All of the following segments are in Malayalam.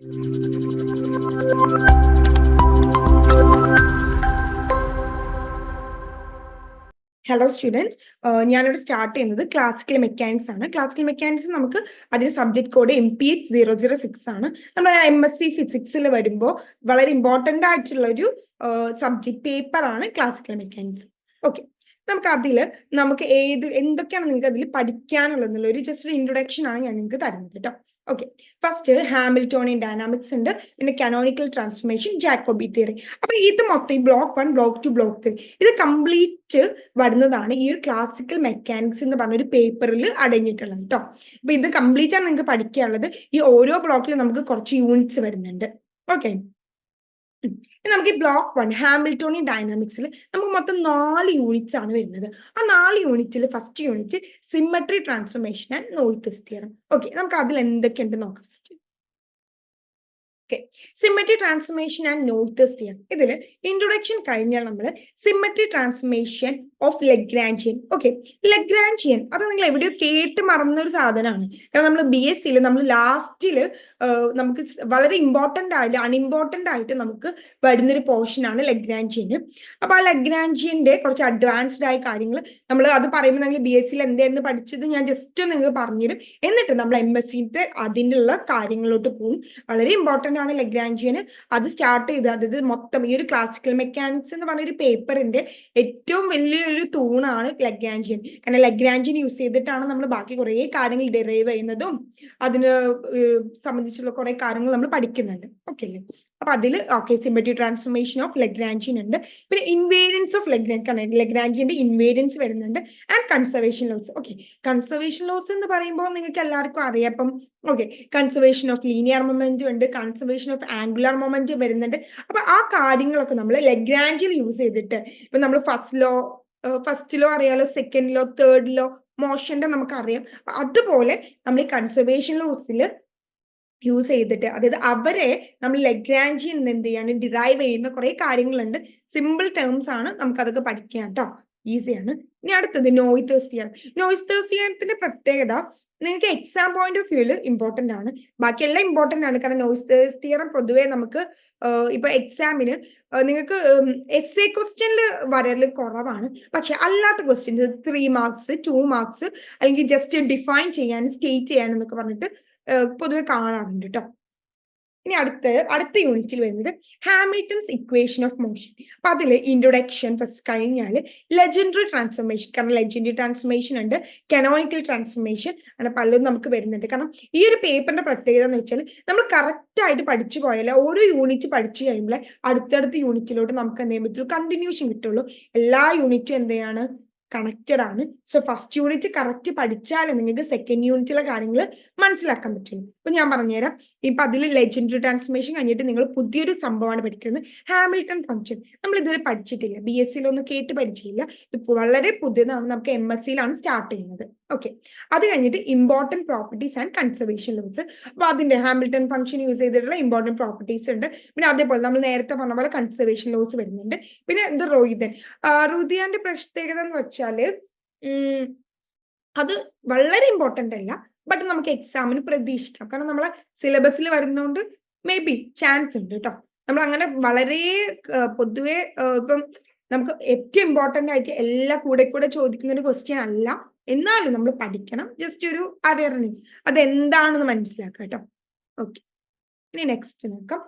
ഹലോ സ്റ്റുഡൻസ് ഞാനിവിടെ സ്റ്റാർട്ട് ചെയ്യുന്നത് ക്ലാസിക്കൽ മെക്കാനിക്സ് ആണ്. ക്ലാസിക്കൽ മെക്കാനിക്സ് നമുക്ക് അതിന്റെ subject code M P H zero zero six ആണ്. നമ്മൾ എം എസ് സി ഫിസിക്സിൽ വരുമ്പോൾ വളരെ ഇമ്പോർട്ടന്റ് ആയിട്ടുള്ള ഒരു സബ്ജക്ട് പേപ്പർ ആണ് ക്ലാസിക്കൽ മെക്കാനിക്സ് ഓക്കെ നമുക്ക് അതിൽ നമുക്ക് ഏത് എന്തൊക്കെയാണ് നിങ്ങൾക്ക് അതിൽ പഠിക്കാനുള്ളത് എന്നുള്ള ഒരു ജസ്റ്റ് ഒരു ഇൻട്രൊഡക്ഷൻ ആണ് ഞാൻ നിങ്ങൾക്ക് തരുന്നത് കേട്ടോ. ഓക്കെ ഫസ്റ്റ് ഹാമിൽട്ടോണിയൻ ഡൈനാമിക്സ് ഉണ്ട്. പിന്നെ കനോണിക്കൽ ട്രാൻസ്ഫോർമേഷൻ ജാക്കോബി തിയറി അപ്പൊ ഇത് മൊത്തം ഈ block one block two block three ഇത് കംപ്ലീറ്റ് വരുന്നതാണ് ഈ ഒരു ക്ലാസിക്കൽ മെക്കാനിക്സ് എന്ന് പറഞ്ഞ ഒരു പേപ്പറിൽ അടങ്ങിയിട്ടുള്ളത് കേട്ടോ അപ്പൊ ഇത് കംപ്ലീറ്റ് ആണ് നിങ്ങൾക്ക് പഠിക്കാനുള്ളത്. ഈ ഓരോ ബ്ലോക്കിലും നമുക്ക് കുറച്ച് യൂണിറ്റ്സ് വരുന്നുണ്ട്. ഓക്കെ നമുക്ക് ഈ ബ്ലോക്ക് വൺ ഹാമിൽട്ടോണിയൻ ഡൈനാമിക്സിൽ നമുക്ക് മൊത്തം നാല് യൂണിറ്റ്സ് ആണ് വരുന്നത്. ആ നാല് യൂണിറ്റിൽ first unit symmetry transformation and Noether's theorem okay നമുക്ക് അതിൽ എന്തൊക്കെയുണ്ട് നോക്കാം first okay symmetry transformation and Noether's theory ഇതിൽ ഇൻട്രൊഡക്ഷൻ കഴിഞ്ഞാൽ നമ്മൾ symmetry transformation of Lagrangian okay Lagrangian അത് നിങ്ങൾ എവിടെയോ കേട്ട് മറന്നൊരു സാധനമാണ്. കാരണം നമ്മൾ ബി എസ് സിയിൽ നമ്മൾ ലാസ്റ്റിൽ നമുക്ക് വളരെ ഇമ്പോർട്ടന്റ് ആയിട്ട് അൺഇമ്പോർട്ടന്റ് ആയിട്ട് നമുക്ക് വരുന്നൊരു പോർഷനാണ് ലെഗ്രാൻഷ്യൻ അപ്പോൾ ആ ലെഗ്രാൻജിയന്റെ കുറച്ച് അഡ്വാൻസ്ഡ് ആയ കാര്യങ്ങൾ നമ്മൾ അത് പറയുമ്പോൾ നിങ്ങൾ ബി എസ് സിയിൽ എന്തായിരുന്നു പഠിച്ചത്? ഞാൻ ജസ്റ്റ് നിങ്ങൾക്ക് പറഞ്ഞുതരും. എന്നിട്ട് നമ്മൾ എം എസ് സിന്റെ അതിന്റെ കാര്യങ്ങളിലോട്ട് പോകും. വളരെ ഇമ്പോർട്ടന്റ് ആണ് ലഗ്രാൻജിയന് അത് സ്റ്റാർട്ട് ചെയ്ത് അതായത് മൊത്തം ഈ ഒരു ക്ലാസിക്കൽ മെക്കാനിക്സ് എന്ന് പറഞ്ഞ ഒരു പേപ്പറിന്റെ ഏറ്റവും വലിയൊരു തൂണാണ് ലഗ്രാൻജിയൻ കാരണം ലഗ്രാൻജിയൻ യൂസ് ചെയ്തിട്ടാണ് നമ്മൾ ബാക്കി കുറേ കാര്യങ്ങൾ ഡെറൈവ് ചെയ്യുന്നതും അതിന് സംബന്ധിച്ചുള്ള കുറേ കാര്യങ്ങൾ നമ്മൾ പഠിക്കുന്നുണ്ട്. ഓക്കെ അല്ലേ അപ്പൊ അതിൽ okay symmetry transformation of Lagrangian ഉണ്ട്. പിന്നെ ഇൻവേരിയൻസ് ഓഫ് ലെഗ്രാൻ ലെഗ്രാഞ്ചിന്റെ ഇൻവേരിയൻസ് വരുന്നുണ്ട് and conservation laws okay conservation laws എന്ന് പറയുമ്പോൾ നിങ്ങൾക്ക് എല്ലാവർക്കും അറിയാം. അപ്പം okay conservation of linear momentum ഉണ്ട് കൺസർവേഷൻ ഓഫ് ആംഗുലർ മൊമെന്റും വരുന്നുണ്ട്. അപ്പൊ ആ കാര്യങ്ങളൊക്കെ നമ്മൾ ലെഗ്രാഞ്ചിൽ യൂസ് ചെയ്തിട്ട് ഇപ്പൊ നമ്മൾ ഫസ്റ്റ് ലോ ഫസ്റ്റ് ലോ അറിയാലോ സെക്കൻഡ് ലോ സെക്കൻഡിലോ തേർഡിലോ മോഷന്റെ നമുക്കറിയാം. അതുപോലെ നമ്മൾ ഈ കൺസർവേഷൻ ലോസിൽ യൂസ് ചെയ്തിട്ട് അതായത് അവരെ നമ്മൾ ലഗ്രാഞ്ചിൽ നിന്ന് എന്ത് ചെയ്യാണ് ഡിറൈവ് ചെയ്യുന്ന കുറെ കാര്യങ്ങളുണ്ട്. സിമ്പിൾ ടേംസ് ആണ് നമുക്കതൊക്കെ പഠിക്കാൻ കേട്ടോ ഈസിയാണ് ഇനി അടുത്തത് നോയിത്തേഴ്സ് തിയറത്തിന്റെ പ്രത്യേകത നിങ്ങൾക്ക് exam point of view important ആണ്. ബാക്കി എല്ലാം ഇമ്പോർട്ടന്റ് ആണ്. കാരണം നോയ്സ് തിയറം പൊതുവേ നമുക്ക് ഇപ്പൊ എക്സാമിന് നിങ്ങൾക്ക് എസ് എ ക്വസ്റ്റ്യനിൽ വരൽ കുറവാണ്. പക്ഷെ അല്ലാത്ത questions three marks two marks അല്ലെങ്കിൽ ജസ്റ്റ് ഡിഫൈൻ ചെയ്യാൻ സ്റ്റേറ്റ് ചെയ്യാൻ എന്നൊക്കെ പറഞ്ഞിട്ട് പൊതുവെ കാണാറുണ്ട് കേട്ടോ ഇനി അടുത്ത അടുത്ത യൂണിറ്റിൽ വരുന്നത് ഹാമിൽട്ടൺസ് ഇക്വേഷൻ ഓഫ് മോഷൻ അപ്പൊ അതിൽ ഇൻട്രൊഡക്ഷൻ ഫസ്റ്റ് കഴിഞ്ഞാൽ ലെജൻഡറി ട്രാൻസ്ഫോർമേഷൻ കാരണം ലെജൻഡറി ട്രാൻസ്ഫോർമേഷൻ ഉണ്ട് കനോണിക്കൽ ട്രാൻസ്ഫോർമേഷൻ അങ്ങനെ പലതും നമുക്ക് വരുന്നുണ്ട്. കാരണം ഈ ഒരു പേപ്പറിന്റെ പ്രത്യേകത എന്ന് വെച്ചാൽ നമ്മൾ കറക്റ്റ് ആയിട്ട് പഠിച്ചു പോയാൽ ഓരോ യൂണിറ്റ് പഠിച്ചു കഴിയുമ്പോൾ അടുത്തടുത്ത യൂണിറ്റിലോട്ട് നമുക്ക് എന്ത് ചെയ്യാൻ പറ്റുള്ളൂ? കണ്ടിന്യൂഷൻ കിട്ടുള്ളൂ. എല്ലാ യൂണിറ്റും എന്തെയാണ് കണക്റ്റഡ് ആണ്. സോ ഫസ്റ്റ് യൂണിറ്റ് കറക്റ്റ് പഠിച്ചാൽ നിങ്ങൾക്ക് സെക്കൻഡ് യൂണിറ്റിലെ കാര്യങ്ങൾ മനസ്സിലാക്കാൻ പറ്റും ഇപ്പൊ ഞാൻ പറഞ്ഞുതരാം. ഇപ്പൊ അതിൽ ലെജൻഡറി ട്രാൻസ്ഫോർമേഷൻ കഴിഞ്ഞിട്ട് നിങ്ങൾ പുതിയൊരു സംഭവമാണ് പഠിക്കുന്നത്. ഹാമിൽട്ടൺ ഫംഗ്ഷൻ നമ്മൾ ഇതുവരെ പഠിച്ചിട്ടില്ല. ബി എസ് സിയിലൊന്നും കേട്ട് പഠിച്ചിട്ടില്ല ഇപ്പൊ വളരെ പുതിയതാണ്. നമുക്ക് എം എസ് സിയിലാണ് സ്റ്റാർട്ട് ചെയ്യുന്നത്. ഓക്കെ അത് കഴിഞ്ഞിട്ട് important properties and conservation limits അപ്പൊ അതിന്റെ ഹാമിൽട്ടൺ ഫംഗ്ഷൻ യൂസ് ചെയ്തിട്ടുള്ള ഇമ്പോർട്ടന്റ് പ്രോപ്പർട്ടീസ് ഉണ്ട്. പിന്നെ അതേപോലെ നമ്മൾ നേരത്തെ പറഞ്ഞ പോലെ കൺസർവേഷൻ ലോസ് വരുന്നുണ്ട്. പിന്നെ ഇത് റോഹിതൻ റുദിയാന്റെ പ്രത്യേകത എന്ന് വെച്ചാൽ അത് വളരെ ഇമ്പോർട്ടന്റ് അല്ല. ബട്ട് നമുക്ക് എക്സാമിന് പ്രതീക്ഷിക്കാം. കാരണം നമ്മളെ സിലബസിൽ വരുന്നതുകൊണ്ട് മേ ബി ചാൻസ് ഉണ്ട് കേട്ടോ നമ്മൾ അങ്ങനെ വളരെ പൊതുവെ ഇപ്പം നമുക്ക് ഏറ്റവും ഇമ്പോർട്ടന്റ് ആയിട്ട് എല്ലാ കൂടെ കൂടെ ചോദിക്കുന്ന ഒരു ക്വസ്റ്റ്യൻ അല്ല. എന്നാലും നമ്മൾ പഠിക്കണം. ജസ്റ്റ് ഒരു അവയർനെസ് അതെന്താണെന്ന് മനസ്സിലാക്കുക മനസ്സിലാക്കാം കേട്ടോ ഓക്കെ ഇനി നെക്സ്റ്റ് നോക്കാം.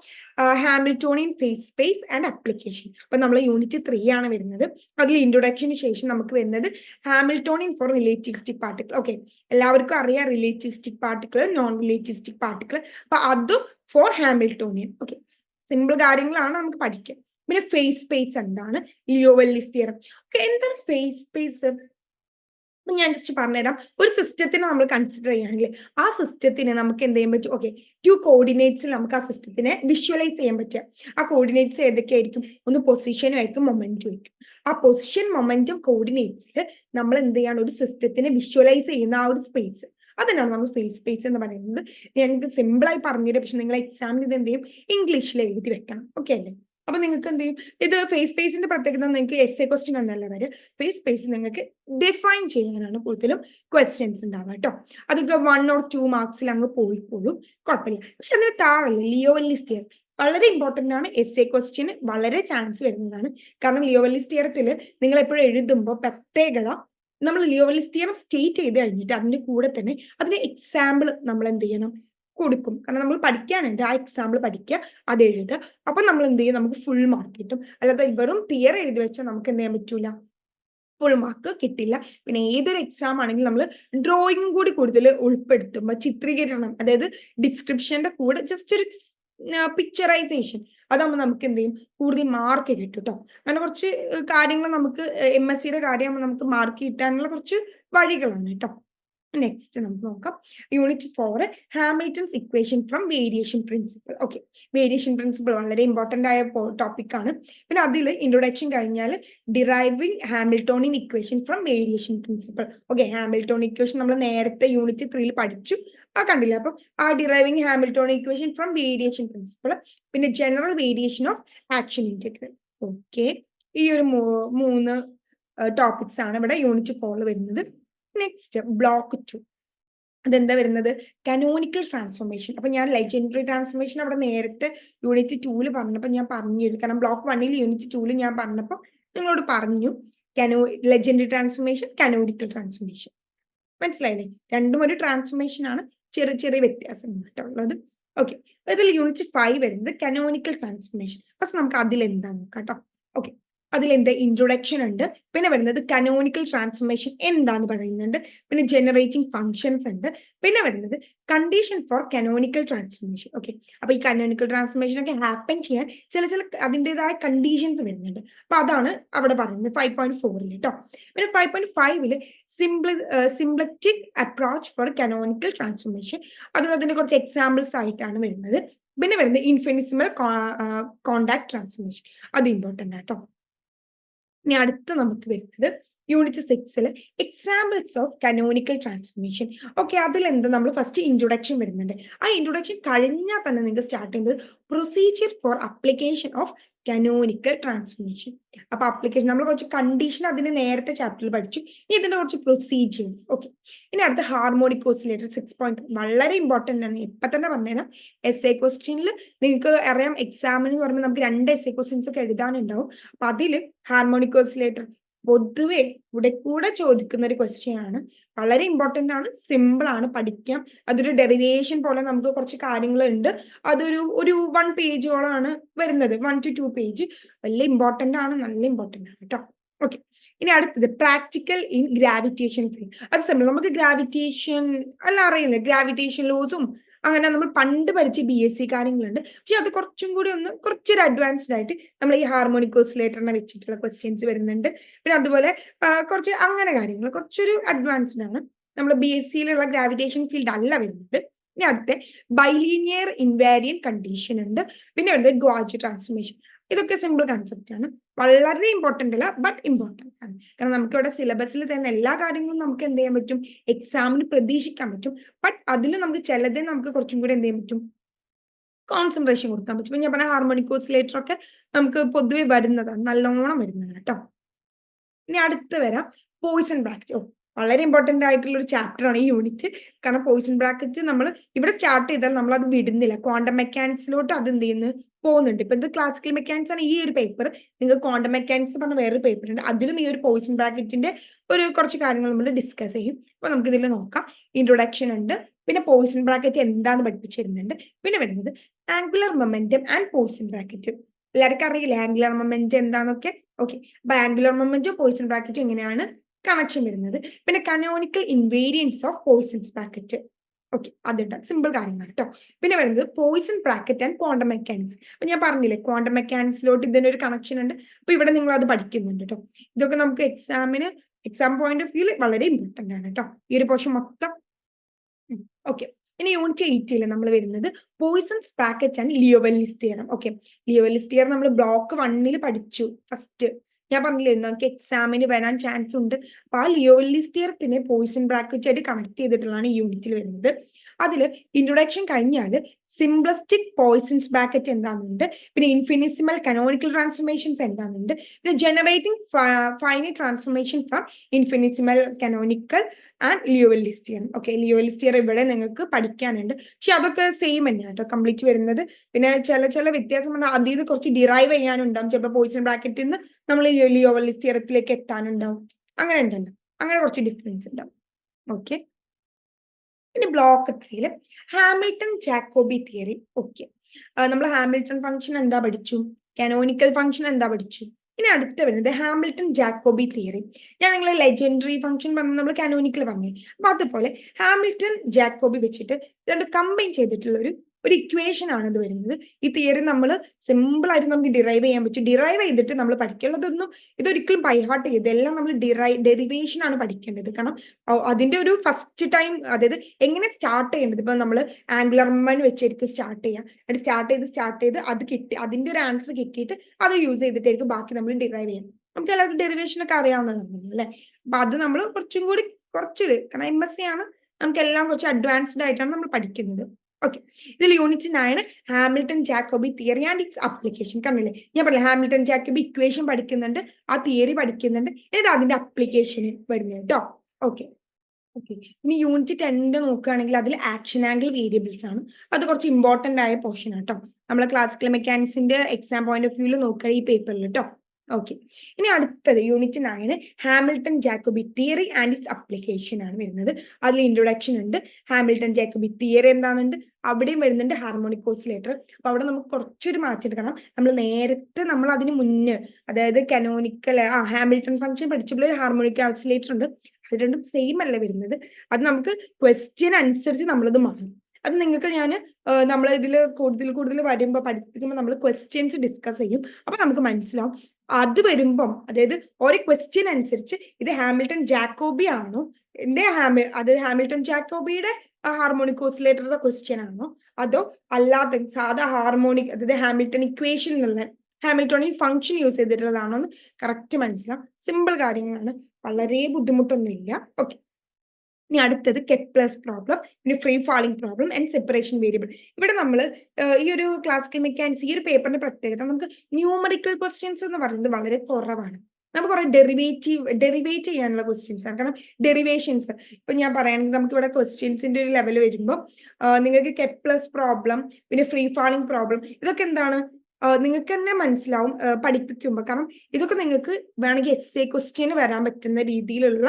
Hamiltonian phase space and application അപ്പൊ നമ്മൾ യൂണിറ്റ് ത്രീ ആണ് വരുന്നത്. അതിൽ ഇൻട്രൊഡക്ഷന് ശേഷം നമുക്ക് വരുന്നത് Hamiltonian for relativistic particle okay എല്ലാവർക്കും അറിയാം relativistic particle non relativistic particle അപ്പൊ അതും ഫോർ ഹാമിൽട്ടോണിയൻ ഓക്കെ സിമ്പിൾ കാര്യങ്ങളാണ് നമുക്ക് പഠിക്കുക പിന്നെ ഫേസ് സ്പേസ് എന്താണ്? ലിയോവെല്ലിസ് തിയറം ഓക്കെ എന്താണ് ഫേസ് സ്പേസ് അപ്പൊ ഞാൻ ജസ്റ്റ് പറഞ്ഞുതരാം. ഒരു സിസ്റ്റത്തിനെ നമ്മൾ കൺസിഡർ ചെയ്യുകയാണെങ്കിൽ ആ സിസ്റ്റത്തിന് നമുക്ക് എന്ത് ചെയ്യാൻ പറ്റും? ഓക്കെ ടു കോർഡിനേറ്റ്സിൽ നമുക്ക് ആ സിസ്റ്റത്തിനെ വിഷ്വലൈസ് ചെയ്യാൻ പറ്റുക. ആ കോർഡിനേറ്റ്സ് ഏതൊക്കെയായിരിക്കും? ഒന്ന് പൊസിഷനും ആയിരിക്കും മൊമെന്റും ആയിരിക്കും. ആ പൊസിഷൻ മൊമെന്റും കോർഡിനേറ്റ്സിൽ നമ്മൾ എന്ത് ചെയ്യാണ്? ഒരു സിസ്റ്റത്തിനെ വിഷ്വലൈസ് ചെയ്യുന്ന ആ ഒരു സ്പേസ് അതിനാണ് നമ്മൾ ഫേസ് സ്പേസ് എന്ന് പറയുന്നത്. ഞങ്ങൾക്ക് സിമ്പിളായി പറഞ്ഞുതരാം പക്ഷെ നിങ്ങൾ എക്സാമിന് ഇത് എന്ത് ചെയ്യും? ഇംഗ്ലീഷിൽ എഴുതി വെക്കണം. ഓക്കെ അല്ലേ? അപ്പൊ നിങ്ങൾക്ക് എന്ത് ചെയ്യും? ഇത് ഫേസ് സ്പേസിന്റെ പ്രത്യേകത നിങ്ങൾക്ക് എസ് എ ക്വസ്റ്റ്യൻ എന്നല്ല വരെ ഫേസ് സ്പേസ് നിങ്ങൾക്ക് ഡിഫൈൻ ചെയ്യാനാണ് കൂടുതലും ക്വസ്റ്റ്യൻസ് ഉണ്ടാവുക കേട്ടോ. അതൊക്കെ വൺ ഓർ ടു മാർക്സിൽ അങ്ങ് പോയിപ്പോഴും കുഴപ്പമില്ല. പക്ഷെ അതിന് താഴെ ലിയോവല്ലിസ്റ്റിയർ വളരെ ഇമ്പോർട്ടന്റ് ആണ്. എസ് എ ക്വസ്റ്റ്യന് വളരെ ചാൻസ് വരുന്നതാണ്. കാരണം ലിയോവല്ലിസ്റ്റിയറത്തിൽ നിങ്ങൾ എപ്പോഴും എഴുതുമ്പോൾ പ്രത്യേകത നമ്മൾ ലിയോവല്ലിസ്റ്റിയർ സ്റ്റേറ്റ് ചെയ്ത് കഴിഞ്ഞിട്ട് അതിന്റെ കൂടെ തന്നെ അതിന്റെ എക്സാമ്പിൾ നമ്മൾ എന്ത് ചെയ്യണം? കൊടുക്കും. കാരണം നമ്മൾ പഠിക്കാനുണ്ട്. ആ എക്സാമ്പിൾ പഠിക്കുക അത് എഴുതുക. അപ്പൊ നമ്മൾ എന്ത് ചെയ്യും? നമുക്ക് ഫുൾ മാർക്ക് കിട്ടും. അല്ലാതെ വെറും തിയറി എഴുതി വെച്ചാൽ നമുക്ക് എന്ത് ചെയ്യാൻ പറ്റൂല. ഫുൾ മാർക്ക് കിട്ടില്ല. പിന്നെ ഏതൊരു എക്സാം ആണെങ്കിലും നമ്മൾ ഡ്രോയിങ്ങും കൂടി കൂടുതൽ ഉൾപ്പെടുത്തുമ്പോൾ ചിത്രീകരണം അതായത് ഡിസ്ക്രിപ്ഷന്റെ കൂടെ ജസ്റ്റ് ഒരു പിക്ചറൈസേഷൻ അതാകുമ്പോൾ നമുക്ക് എന്ത് ചെയ്യും? കൂടുതൽ മാർക്ക് കിട്ടും കേട്ടോ അങ്ങനെ കുറച്ച് കാര്യങ്ങൾ നമുക്ക് എം എസ് സിയുടെ കാര്യമാകുമ്പോൾ നമുക്ക് മാർക്ക് കിട്ടാനുള്ള കുറച്ച് വഴികളാണ് കേട്ടോ. നെക്സ്റ്റ് നമുക്ക് നോക്കാം. Unit four Hamilton's equation from variation principle okay variation principle വളരെ ഇമ്പോർട്ടന്റ് ആയ ടോപ്പിക് ആണ്. പിന്നെ അതിൽ ഇൻട്രൊഡക്ഷൻ കഴിഞ്ഞാൽ deriving Hamiltonian equation from variation principle okay Hamilton equation നമ്മൾ നേരത്തെ യൂണിറ്റ് ത്രീയിൽ പഠിച്ചു. ആ കണ്ടില്ല? അപ്പം ആ deriving Hamilton equation from variation principle പിന്നെ general variation of action integral okay ഈ ഒരു മൂന്ന് ടോപ്പിക്സ് ആണ് ഇവിടെ യൂണിറ്റ് ഫോറിൽ വരുന്നത്. നെക്സ്റ്റ് ബ്ലോക്ക് ടു അതെന്താ വരുന്നത്? കനോണിക്കൽ ട്രാൻസ്ഫോർമേഷൻ അപ്പൊ ഞാൻ ലെജൻഡറി ട്രാൻസ്ഫോർമേഷൻ അവിടെ നേരത്തെ യൂണിറ്റ് ടൂൽ പറഞ്ഞപ്പോൾ ഞാൻ പറഞ്ഞു കാരണം ബ്ലോക്ക് വണ്ണിൽ യൂണിറ്റ് ടൂൽ ഞാൻ പറഞ്ഞപ്പോൾ നിങ്ങളോട് പറഞ്ഞു. കനോ ലെജൻഡറി ട്രാൻസ്ഫോർമേഷൻ കനോണിക്കൽ ട്രാൻസ്ഫോർമേഷൻ മനസ്സിലായില്ലേ? രണ്ടും ഒരു ട്രാൻസ്ഫോർമേഷൻ ആണ്. ചെറിയ ചെറിയ വ്യത്യാസം കേട്ടോ ഉള്ളത്. ഓക്കെ ഇതിൽ യൂണിറ്റ് ഫൈവ് വരുന്നത് കനോണിക്കൽ ട്രാൻസ്ഫോർമേഷൻ ഫസ്റ്റ് നമുക്ക് അതിൽ എന്താ നോക്കാം കേട്ടോ? എന്ത് ഇൻട്രൊഡക്ഷൻ ഉണ്ട്. പിന്നെ വരുന്നത് കനോണിക്കൽ ട്രാൻസ്ഫോർമേഷൻ എന്താന്ന് പറയുന്നുണ്ട്. പിന്നെ ജനറേറ്റിംഗ് ഫങ്ഷൻസ് ഉണ്ട്. പിന്നെ വരുന്നത് condition for canonical transformation okay അപ്പൊ ഈ കനോണിക്കൽ ട്രാൻസ്ഫോർമേഷൻ ഒക്കെ ഹാപ്പൻ ചെയ്യാൻ ചില ചില അതിന്റെതായ കണ്ടീഷൻസ് വരുന്നുണ്ട്. അപ്പൊ അതാണ് അവിടെ പറയുന്നത് ഫൈവ് പോയിന്റ് ഫോറിൽ കേട്ടോ പിന്നെ ഫൈവ് പോയിന്റ് ഫൈവിൽ simply symplectic approach for canonical transformation അത് അതിന്റെ കുറച്ച് എക്സാമ്പിൾസ് ആയിട്ടാണ് വരുന്നത്. പിന്നെ വരുന്നത് ഇൻഫിനിസിമൽ കോണ്ടാക്ട് ട്രാൻസ്ഫോർമേഷൻ അത് ഇമ്പോർട്ടന്റ് ആട്ടോ ഇനി അടുത്ത നമുക്ക് വരുന്നത് യൂണിറ്റ് സിക്സിൽ examples of canonical transformation okay അതിൽ എന്ത് നമ്മൾ ഫസ്റ്റ് ഇൻട്രൊഡക്ഷൻ വരുന്നുണ്ട്. ആ ഇൻട്രൊഡക്ഷൻ കഴിഞ്ഞാൽ തന്നെ നിങ്ങൾക്ക് സ്റ്റാർട്ട് ചെയ്യുന്നത് procedure for application of canonical transformation അപ്പൊ അപ്ലിക്കേഷൻ നമ്മൾ കുറച്ച് കണ്ടീഷൻ അതിന് നേരത്തെ ചാപ്റ്ററിൽ പഠിച്ചു. ഇനി ഇതിന്റെ കുറച്ച് പ്രൊസീജിയേഴ്സ് ഓക്കെ ഇനി അടുത്ത ഹാർമോണിക് ഓസിലേറ്റർ സിക്സ് പോയിന്റ് വളരെ ഇമ്പോർട്ടന്റ് ആണ്. ഇപ്പൊ തന്നെ പറഞ്ഞുതരാം. എസ് എ ക്വസ്റ്റ്യനിൽ നിങ്ങൾക്ക് അറിയാം എക്സാമിന് പറയുമ്പോൾ നമുക്ക് രണ്ട് എസ് എ ക്വസ്റ്റ്യൻസ് ഒക്കെ എഴുതാനുണ്ടാവും. അപ്പൊ അതിൽ ഹാർമോണിക് ഓസിലേറ്റർ പൊതുവെ ഇവിടെ കൂടെ ചോദിക്കുന്ന ഒരു ക്വസ്റ്റ്യൻ ആണ്. വളരെ ഇമ്പോർട്ടന്റ് ആണ് സിമ്പിൾ ആണ് പഠിക്കാം. അതൊരു ഡെറിവേഷൻ പോലെ നമുക്ക് കുറച്ച് കാര്യങ്ങളുണ്ട്. അതൊരു ഒരു വൺ പേജോളാണ് വരുന്നത്. വൺ ടു ടു പേജ് വലിയ ഇമ്പോർട്ടന്റ് ആണ് നല്ല ഇമ്പോർട്ടന്റ് ആണ് കേട്ടോ ഓക്കെ ഇനി അടുത്തത് പ്രാക്ടിക്കൽ ഇൻ ഗ്രാവിറ്റേഷൻ ഫീൽഡ് അത് സിമ്പിൾ നമുക്ക് ഗ്രാവിറ്റേഷൻ അല്ല അറിയില്ല? ഗ്രാവിറ്റേഷൻ ലോസും അങ്ങനെ നമ്മൾ പണ്ട് പഠിച്ച ബി എസ് സി കാര്യങ്ങളുണ്ട്. പക്ഷെ അത് കുറച്ചും കൂടി ഒന്ന് കുറച്ചൊരു അഡ്വാൻസ്ഡ് ആയിട്ട് നമ്മൾ ഈ ഹാർമോണിക് ഓസിലേറ്ററിനെ വെച്ചിട്ടുള്ള ക്വസ്റ്റ്യൻസ് വരുന്നുണ്ട്. പിന്നെ അതുപോലെ കുറച്ച് അങ്ങനെ കാര്യങ്ങൾ കുറച്ചൊരു അഡ്വാൻസ്ഡ് ആണ് നമ്മൾ ബി എസ് സിയിലുള്ള ഗ്രാവിറ്റേഷൻ ഫീൽഡ് അല്ല വരുന്നത്. പിന്നെ അടുത്ത ബൈലീനിയർ ഇൻവാരിയൻ കണ്ടീഷൻ ഉണ്ട്. പിന്നെ ഉണ്ട് ഗ്വാജ് ട്രാൻസ്ഫോർമേഷൻ ഇതൊക്കെ സിമ്പിൾ കൺസെപ്റ്റ് ആണ്. വളരെ ഇമ്പോർട്ടന്റ് അല്ല ബട്ട് ഇമ്പോർട്ടന്റ് ആണ്. കാരണം നമുക്ക് ഇവിടെ സിലബസിൽ തന്നെ എല്ലാ കാര്യങ്ങളും നമുക്ക് എന്ത് ചെയ്യാൻ പറ്റും? എക്സാമിന് പ്രതീക്ഷിക്കാൻ പറ്റും. ബട്ട് അതിൽ നമുക്ക് ചിലതേ നമുക്ക് കുറച്ചും കൂടി എന്ത് ചെയ്യാൻ പറ്റും? കോൺസെൻട്രേഷൻ കൊടുക്കാൻ പറ്റും. ഞാൻ പറഞ്ഞ ഹാർമോണിക് ഓസിലേറ്റർ ഒക്കെ നമുക്ക് പൊതുവെ വരുന്നതാണ്. നല്ലോണം വരുന്നതാണ് കേട്ടോ. ഇനി അടുത്ത് വരാം. പോയിസൺ ബ്രാക്കറ്റ് ഓ വളരെ ഇമ്പോർട്ടന്റ് ആയിട്ടുള്ള ഒരു ചാപ്റ്റർ ആണ് ഈ യൂണിറ്റ് കാരണം പോയിസൺ ബ്രാക്കറ്റ് നമ്മൾ ഇവിടെ സ്റ്റാർട്ട് ചെയ്താൽ നമ്മൾ അത് വിടുന്നില്ല. ക്വാണ്ടം മെക്കാനിക്സിലോട്ട് അത് എന്ത് ചെയ്യുന്നു? പോകുന്നുണ്ട്. ഇപ്പൊ ഇത് ക്ലാസിക്കൽ മെക്കാനിക്സ് ആണ് ഈ ഒരു പേപ്പർ നിങ്ങൾക്ക് ക്വാണ്ടം മെക്കാനിക്സ് പറഞ്ഞ വേറൊരു പേപ്പർ ഉണ്ട്. അതിലും ഈ ഒരു പോയിസൺ ബ്രാക്കറ്റിന്റെ ഒരു കുറച്ച് കാര്യങ്ങൾ നമ്മൾ ഡിസ്കസ് ചെയ്യും. അപ്പൊ നമുക്ക് ഇതിൽ നോക്കാം. ഇൻട്രൊഡക്ഷൻ ഉണ്ട്. പിന്നെ പോയിസൺ ബ്രാക്കറ്റ് എന്താന്ന് പഠിപ്പിച്ചു തരുന്നുണ്ട്. പിന്നെ വരുന്നത് angular momentum and Poisson bracket എല്ലാവർക്കും അറിയില്ല? ആംഗുലർ മൊമെന്റ് എന്താന്നൊക്കെ? ഓക്കെ അപ്പൊ ആംഗുലർ മൊമെന്റും പോയിസൺ ബ്രാക്കറ്റും എങ്ങനെയാണ് കണക്ഷൻ വരുന്നത്. പിന്നെ canonical invariance of Poisson's bracket okay അതുണ്ട്. സിമ്പിൾ കാര്യങ്ങൾ കേട്ടോ പിന്നെ വരുന്നത് Poisson bracket and quantum mechanics അപ്പൊ ഞാൻ പറഞ്ഞില്ലേ ക്വാണ്ടം മെക്കാനിക്സിലോട്ട് ഇതിന്റെ ഒരു കണക്ഷൻ ഉണ്ട്. അപ്പൊ ഇവിടെ നിങ്ങൾ അത് പഠിക്കുന്നുണ്ട് കേട്ടോ ഇതൊക്കെ നമുക്ക് എക്സാമിന് എക്സാം പോയിന്റ് ഓഫ് വ്യൂ വളരെ ഇമ്പോർട്ടന്റ് ആണ് കേട്ടോ ഈ ഒരു പോർഷൻ മൊത്തം. ഓക്കെ ഇനി യൂണിറ്റ് എയ്റ്റിൽ നമ്മൾ വരുന്നത് Poisson's bracket and Liouville's okay Liouville's theorem നമ്മൾ ബ്ലോക്ക് വണ്ണിൽ പഠിച്ചു ഫസ്റ്റ് ഞാൻ പറഞ്ഞില്ലേ നമുക്ക് എക്സാമിന് വരാൻ ചാൻസ് ഉണ്ട്. അപ്പൊ ആ ലിയോവെല്ലിസ് പോയിസൺ ബ്രാക്കറ്റ് ആയിട്ട് കണക്ട് ചെയ്തിട്ടുള്ളതാണ് യൂണിറ്റിൽ വരുന്നത്. അതിൽ ഇൻട്രൊഡക്ഷൻ കഴിഞ്ഞാൽ സിംപ്ലസ്റ്റിക് പോയിസൺസ് ബ്രാക്കറ്റ് എന്താണെന്നുണ്ട് പിന്നെ ഇൻഫിനിസിമൽ കനോണിക്കൽ ട്രാൻസ്ഫോർമേഷൻസ് എന്താണെന്നുണ്ട് പിന്നെ generating final transformation from infinitesimal canonical and Liouville's theorem okay Liouville's theorem ഇവിടെ നിങ്ങൾക്ക് പഠിക്കാനുണ്ട്. പക്ഷെ അതൊക്കെ സെയിം തന്നെയാണ് കേട്ടോ കംപ്ലീറ്റ് വരുന്നത്. പിന്നെ ചില ചില വ്യത്യാസം വന്നാൽ അതിൽ നിന്ന് കുറച്ച് ഡിറൈവ് ചെയ്യാനുണ്ടാവും. ചിലപ്പോൾ പോയിസൺ ബ്രാക്കറ്റിൽ നിന്ന് നമ്മൾ ലിയോവലിസ്റ്റിയറത്തിലേക്ക് എത്താനുണ്ടാവും. അങ്ങനെ ഉണ്ടല്ലോ. അങ്ങനെ കുറച്ച് ഡിഫറൻസ് ഉണ്ടാവും. ഓക്കെ ഇനി ബ്ലോക്ക് ത്രീയിൽ ഹാമിൽട്ടൺ ജാക്കോബി തിയറി ഓക്കെ നമ്മൾ ഹാമിൽട്ടൺ ഫംഗ്ഷൻ എന്താ പഠിച്ചു? കാനോനിക്കൽ ഫംഗ്ഷൻ എന്താ പഠിച്ചു? ഇനി അടുത്ത വരുന്നത് ഹാമിൽട്ടൺ ജാക്കോബി തിയറി ഞാൻ നിങ്ങൾ ലെജൻഡറി ഫംഗ്ഷൻ പറഞ്ഞു നമ്മൾ കാനോനിക്കൽ പറഞ്ഞു. അപ്പൊ അതുപോലെ ഹാമിൽട്ടൺ ജാക്കോബി വെച്ചിട്ട് രണ്ട് കമ്പൈൻ ചെയ്തിട്ടുള്ള ഒരു ഒരു ഇക്വേഷൻ ആണ് ഇത് വരുന്നത്. ഈ തിയറി നമ്മൾ സിമ്പിൾ ആയിട്ട് നമുക്ക് ഡിറൈവ് ചെയ്യാൻ പറ്റും. ഡിറൈവ് ചെയ്തിട്ട് നമ്മൾ പഠിക്കേണ്ടതൊന്നും ഇതൊരിക്കലും ബൈഹാർട്ട് ചെയ്ത് ഇതെല്ലാം നമ്മൾ ഡിറൈ ഡെറിവേഷൻ ആണ് പഠിക്കേണ്ടത്. കാരണം അതിന്റെ ഒരു ഫസ്റ്റ് ടൈം അതായത് എങ്ങനെ സ്റ്റാർട്ട് ചെയ്യേണ്ടത്? ഇപ്പൊ നമ്മൾ ആംഗുലർ മൺ വെച്ചായിരിക്കും സ്റ്റാർട്ട് ചെയ്യുക അത് സ്റ്റാർട്ട് ചെയ്ത് സ്റ്റാർട്ട് ചെയ്ത് അത് കിട്ടി അതിന്റെ ഒരു ആൻസർ കിട്ടിയിട്ട് അത് യൂസ് ചെയ്തിട്ടായിരിക്കും ബാക്കി നമ്മൾ ഡിറൈവ് ചെയ്യാം നമുക്ക് എല്ലാവർക്കും ഡെറിവേഷൻ ഒക്കെ അറിയാവുന്നതാണ് അല്ലെ? അപ്പൊ അത് നമ്മൾ കുറച്ചും കൂടി കുറച്ച് കാരണം എം എസ് സി ആണ്. നമുക്ക് എല്ലാം കുറച്ച് അഡ്വാൻസ്ഡ് ആയിട്ടാണ് നമ്മൾ പഠിക്കുന്നത്. ഓക്കെ ഇതിൽ unit nine Hamilton Jacobi theory and its application കണ്ടില്ലേ? ഞാൻ പറഞ്ഞില്ല ഹാമിൽട്ടൺ ജാക്കോബി ഇക്വേഷൻ പഠിക്കുന്നുണ്ട് ആ തിയറി പഠിക്കുന്നുണ്ട് എന്നിട്ട് അതിന്റെ അപ്ലിക്കേഷൻ വരുന്നത് കേട്ടോ ഓക്കെ ഓക്കെ ഇനി യൂണിറ്റ് ടെൻഡ് നോക്കുകയാണെങ്കിൽ അതിൽ ആക്ഷൻ ആംഗിൾ വേരിയബിൾസ് ആണ്. അത് കുറച്ച് ഇമ്പോർട്ടന്റ് ആയ പോർഷൻ കേട്ടോ നമ്മളെ ക്ലാസിക്കൽ മെക്കാനിക്സിന്റെ എക്സാം പോയിന്റ് ഓഫ് വ്യൂവിൽ നോക്കുക ഈ പേപ്പറിൽ കേട്ടോ ഓക്കെ ഇനി അടുത്തത് unit nine Hamilton Jacobi theory and its application ആണ് വരുന്നത്. അതിൽ ഇൻട്രൊഡക്ഷൻ ഉണ്ട്. ഹാമിൽട്ടൺ ജാക്കോബി തിയറി എന്താണെന്നുണ്ട്? അവിടെയും വരുന്നുണ്ട് ഹാർമോണിക് ഓസിലേറ്റർ അപ്പൊ അവിടെ നമുക്ക് കുറച്ചൊരു മാറ്റം എടുക്കണം. നമ്മൾ നേരത്തെ നമ്മൾ അതിന് മുന്നേ അതായത് കനോണിക്കൽ ആ ഹാമിൽട്ടൺ ഫംഗ്ഷൻ പഠിച്ചപ്പോൾ ഒരു ഹാർമോണിക് ഓസിലേറ്റർ ഉണ്ട്. അത് രണ്ടും സെയിം അല്ല വരുന്നത്. അത് നമുക്ക് ക്വസ്റ്റ്യൻ അനുസരിച്ച് നമ്മളത് മാറും. അത് നിങ്ങൾക്ക് ഞാൻ നമ്മൾ ഇതിൽ കൂടുതൽ കൂടുതൽ വരുമ്പോൾ പഠിപ്പിക്കുമ്പോൾ നമ്മൾ ക്വസ്റ്റ്യൻസ് ഡിസ്കസ് ചെയ്യും. അപ്പൊ നമുക്ക് മനസ്സിലാവും. അത് വരുമ്പം അതായത് ഓരോ ക്വസ്റ്റ്യൻ അനുസരിച്ച് ഇത് ഹാമിൽട്ടൺ ജാക്കോബി ആണോ? എന്റെ ഹാമി അത് ഹാമിൽട്ടൺ ജാക്കോബിയുടെ ഹാർമോണിക് ഓസിലേറ്ററുടെ ക്വസ്റ്റ്യൻ ആണോ? അതോ അല്ലാത്ത സാധാ ഹാർമോണിക് അതായത് ഹാമിൽട്ടൺ ഇക്വേഷൻ എന്നുള്ള ഹാമിൽട്ടോണിൽ ഫംഗ്ഷൻ യൂസ് ചെയ്തിട്ടുള്ളതാണോ എന്ന് കറക്റ്റ് മനസ്സിലാവും. സിമ്പിൾ കാര്യങ്ങളാണ്. വളരെ ബുദ്ധിമുട്ടൊന്നുമില്ല. ഓക്കെ ഇനി അടുത്തത് കെപ്ലസ് പ്രോബ്ലം പിന്നെ free falling problem and separation variable ഇവിടെ നമ്മൾ ഈ ഒരു ക്ലാസിക്കൽ മെക്കാനിക്സ് ഈ ഒരു പേപ്പറിന്റെ പ്രത്യേകത നമുക്ക് ന്യൂമറിക്കൽ ക്വസ്റ്റ്യൻസ് എന്ന് പറയുന്നത് വളരെ കുറവാണ്. നമുക്ക് കുറെ ഡെറിവേറ്റീവ് ഡെറിവേറ്റ് ചെയ്യാനുള്ള ക്വസ്റ്റ്യൻസ് ആണ്. കാരണം ഡെറിവേഷൻസ് ഇപ്പൊ ഞാൻ പറയുകയാണെങ്കിൽ നമുക്ക് ഇവിടെ ക്വസ്റ്റ്യൻസിന്റെ ഒരു ലെവൽ വരുമ്പോൾ നിങ്ങൾക്ക് കെപ്ലസ് പ്രോബ്ലം പിന്നെ ഫ്രീ ഫാളിംഗ് പ്രോബ്ലം ഇതൊക്കെ എന്താണ്? നിങ്ങൾക്ക് തന്നെ മനസ്സിലാവും പഠിപ്പിക്കുമ്പോൾ കാരണം ഇതൊക്കെ നിങ്ങൾക്ക് വേണമെങ്കിൽ എസ് എ ക്വസ്റ്റ്യന് വരാൻ പറ്റുന്ന രീതിയിലുള്ള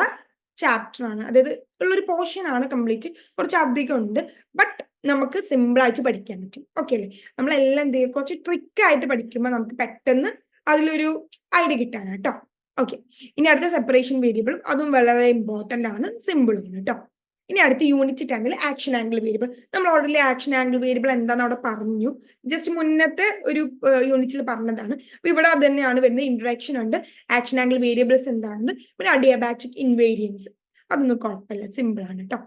ചാപ്റ്റർ ആണ്. അതായത് ഉള്ളൊരു പോർഷൻ ആണ് കംപ്ലീറ്റ് കുറച്ച് അധികം ഉണ്ട്. ബട്ട് നമുക്ക് സിമ്പിൾ ആയിട്ട് പഠിക്കാൻ പറ്റും. ഓക്കെ അല്ലേ? നമ്മളെല്ലാം എന്ത് ചെയ്യും? കുറച്ച് ട്രിക്ക് ആയിട്ട് പഠിക്കുമ്പോൾ നമുക്ക് പെട്ടെന്ന് അതിലൊരു ഐഡിയ കിട്ടാനാണ് കേട്ടോ ഓക്കെ ഇനി അടുത്ത സെപ്പറേഷൻ വേരിയബിളും അതും വളരെ ഇമ്പോർട്ടന്റ് ആണ്. സിമ്പിളും കേട്ടോ ഇനി അടുത്ത യൂണിറ്റ് ടെന്നിൽ ആക്ഷൻ ആംഗിൾ വേരിയബിൾ നമ്മൾ ഓൾറെഡി ആക്ഷൻ ആംഗിൾ വേരിയബിൾ എന്താണെന്ന് അവിടെ പറഞ്ഞു. ജസ്റ്റ് മുന്നത്തെ ഒരു യൂണിറ്റിൽ പറഞ്ഞതാണ്. അപ്പൊ ഇവിടെ അത് തന്നെയാണ് വരുന്നത്. ഇൻട്രാക്ഷൻ ഉണ്ട്. ആക്ഷൻ ആംഗിൾ വേരിയബിൾസ് എന്താണെന്ന്. പിന്നെ അഡിയബാറ്റിക് ഇൻവേരിയൻസ് അതൊന്നും കുഴപ്പമില്ല. സിമ്പിൾ ആണ് കേട്ടോ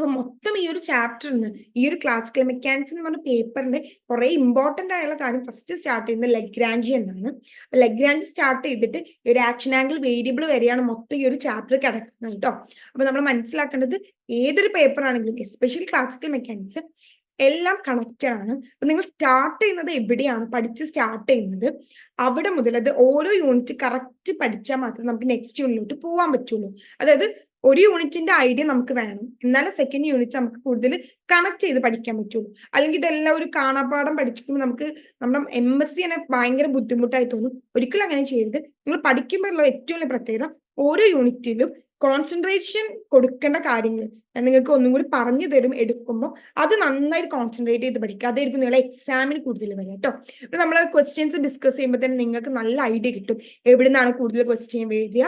അപ്പൊ മൊത്തം ഈ ഒരു ചാപ്റ്ററിന് ഈ ഒരു ക്ലാസിക്കൽ മെക്കാനിക്സ് എന്ന് പറഞ്ഞ പേപ്പറിന്റെ കുറെ ഇമ്പോർട്ടന്റ് ആയുള്ള കാര്യം ഫസ്റ്റ് സ്റ്റാർട്ട് ചെയ്യുന്നത് ലഗ്രാഞ്ചി എന്നാണ്. ലഗ്രാഞ്ച് സ്റ്റാർട്ട് ചെയ്തിട്ട് ഒരു ആക്ഷൻ ആംഗിൾ വേരിയബിൾ വരെയാണ് മൊത്തം ഈ ഒരു ചാപ്റ്റർ കിടക്കുന്നത് കേട്ടോ അപ്പൊ നമ്മൾ മനസ്സിലാക്കേണ്ടത് ഏതൊരു പേപ്പർ ആണെങ്കിലും എസ്പെഷ്യലി ക്ലാസിക്കൽ മെക്കാനിക്സ് എല്ലാം കണക്റ്റഡ് ആണ്. അപ്പൊ നിങ്ങൾ സ്റ്റാർട്ട് ചെയ്യുന്നത് എവിടെയാണ്? പഠിച്ച് സ്റ്റാർട്ട് ചെയ്യുന്നത് അവിടെ മുതൽ അത് ഓരോ യൂണിറ്റ് കറക്റ്റ് പഠിച്ചാൽ മാത്രമേ നമുക്ക് നെക്സ്റ്റ് യൂണിറ്റിലോട്ട് പോകാൻ പറ്റുള്ളൂ. അതായത് ഒരു യൂണിറ്റിന്റെ ഐഡിയ നമുക്ക് വേണം. എന്നാലും സെക്കൻഡ് യൂണിറ്റ് നമുക്ക് കൂടുതൽ കണക്ട് ചെയ്ത് പഠിക്കാൻ പറ്റുള്ളൂ. അല്ലെങ്കിൽ ഇതെല്ലാം ഒരു കാണാപാഠം പഠിക്കുമ്പോൾ നമുക്ക് നമ്മുടെ എം എസ് സി തന്നെ ഭയങ്കര ബുദ്ധിമുട്ടായി തോന്നും. ഒരിക്കലും അങ്ങനെ ചെയ്യരുത്. നിങ്ങൾ പഠിക്കുമ്പോഴുള്ള ഏറ്റവും വലിയ പ്രത്യേകത ഓരോ യൂണിറ്റിലും കോൺസെൻട്രേഷൻ കൊടുക്കേണ്ട കാര്യങ്ങൾ ഞാൻ നിങ്ങൾക്ക് ഒന്നും കൂടി പറഞ്ഞു തരും എടുക്കുമ്പോൾ അത് നന്നായിട്ട് കോൺസെൻട്രേറ്റ് ചെയ്ത് പഠിക്കുക. അതായിരിക്കും നിങ്ങളെ എക്സാമിന് കൂടുതൽ വരിക കേട്ടോ. ഇപ്പൊ നമ്മൾ ക്വസ്റ്റ്യൻസ് ഡിസ്കസ് ചെയ്യുമ്പോൾ തന്നെ നിങ്ങൾക്ക് നല്ല ഐഡിയ കിട്ടും. എവിടെ നിന്നാണ് കൂടുതൽ ക്വസ്റ്റ്യൻ വരിക?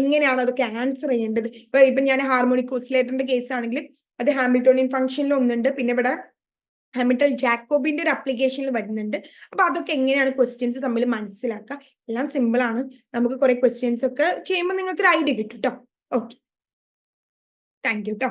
എങ്ങനെയാണ് അതൊക്കെ ആൻസർ ചെയ്യേണ്ടത്? ഇപ്പൊ ഇപ്പൊ ഞാൻ ഹാർമോണിക് ഓസിലേറ്ററിന്റെ കേസ് ആണെങ്കിൽ അത് ഹാമിൽട്ടോണിയൻ ഫംഗ്ഷനിൽ ഒന്നുണ്ട്. പിന്നെ ഇവിടെ ഹാമിൽട്ടൺ ജാക്കോബിന്റെ ഒരു അപ്ലിക്കേഷനിൽ വരുന്നുണ്ട്. അപ്പൊ അതൊക്കെ എങ്ങനെയാണ് ക്വസ്റ്റ്യൻസ് തമ്മിൽ മനസ്സിലാക്കുക? എല്ലാം സിമ്പിൾ ആണ്. നമുക്ക് കുറെ ക്വസ്റ്റ്യൻസ് ഒക്കെ ചെയ്യുമ്പോൾ നിങ്ങൾക്ക് ഒരു ഐഡിയ കിട്ടും കേട്ടോ. ഓക്കെ താങ്ക് യു കേട്ടോ